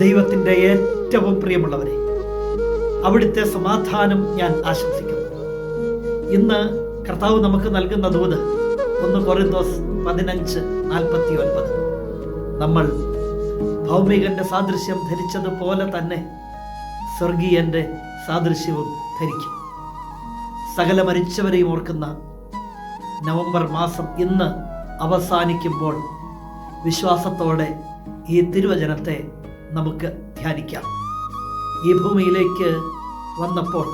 ദൈവത്തിന്റെ ഏറ്റവും പ്രിയമുള്ളവരെ അവിടുത്തെ സമാധാനം ഞാൻ ആശംസിക്കുന്നു. ഇന്ന് കർത്താവ് നമുക്ക് നൽകുന്ന ദൂത് ഒന്ന് കൊറിന്തോസ് പതിനഞ്ച് നാൽപ്പത്തി ഒൻപത് നമ്മൾ ഭൗമികന്റെ സാദൃശ്യം ധരിച്ചതുപോലെ തന്നെ സ്വർഗീയന്റെ സാദൃശ്യവും ധരിക്കും. സകല മരിച്ചവരെയും ഓർക്കുന്ന നവംബർ മാസം ഇന്ന് അവസാനിക്കുമ്പോൾ വിശ്വാസത്തോടെ ഈ തിരുവചനത്തെ നമുക്ക് ധ്യാനിക്കാം. ഈ ഭൂമിയിലേക്ക് വന്നപ്പോൾ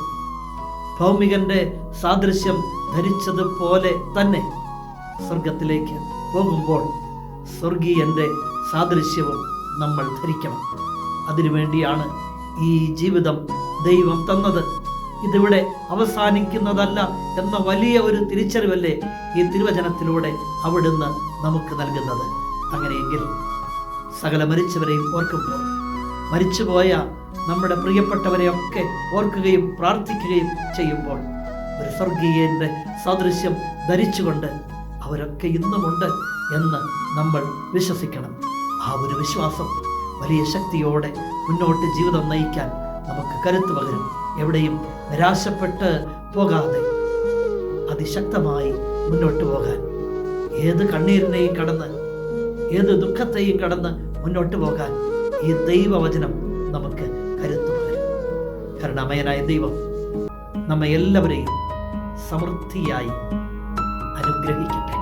ഭൗമികന്റെ സാദൃശ്യം ധരിച്ചതുപോലെ തന്നെ സ്വർഗത്തിലേക്ക് പോകുമ്പോൾ സ്വർഗീയന്റെ സാദൃശ്യവും നമ്മൾ ധരിക്കണം. അതിനുവേണ്ടിയാണ് ഈ ജീവിതം ദൈവം തന്നത്. ഇതിവിടെ അവസാനിക്കുന്നതല്ല എന്ന വലിയ ഒരു തിരിച്ചറിവല്ലേ ഈ തിരുവചനത്തിലൂടെ അവിടുന്ന് നമുക്ക് നൽകുന്നത്. അങ്ങനെയെങ്കിൽ സകല മരിച്ചവരെയും ഓർക്കുമ്പോൾ. മരിച്ചുപോയ നമ്മുടെ പ്രിയപ്പെട്ടവരെയൊക്കെ ഓർക്കുകയും പ്രാർത്ഥിക്കുകയും ചെയ്യുമ്പോൾ ഒരു സ്വർഗീയന്റെ സദൃശ്യം ധരിച്ചുകൊണ്ട് അവരൊക്കെ ഇന്നുമുണ്ട് എന്ന് നമ്മൾ വിശ്വസിക്കണം. ആ ഒരു വിശ്വാസം വലിയ ശക്തിയോടെ മുന്നോട്ട് ജീവിതം നയിക്കാൻ നമുക്ക് കരുത്ത് പകരും. എവിടെയും നിരാശപ്പെട്ട് പോകാതെ അതിശക്തമായി മുന്നോട്ട് പോകാൻ. ഏത് കണ്ണീരിനെയും കടന്ന് ഏത് ദുഃഖത്തെയും കടന്ന് മുന്നോട്ട് പോകാൻ ഈ ദൈവവചനം നമുക്ക് കരുത്തു കാരണം അമയനായ ദൈവം നമ്മെ എല്ലാവരെയും സമൃദ്ധിയായി അനുഗ്രഹിക്കട്ടെ.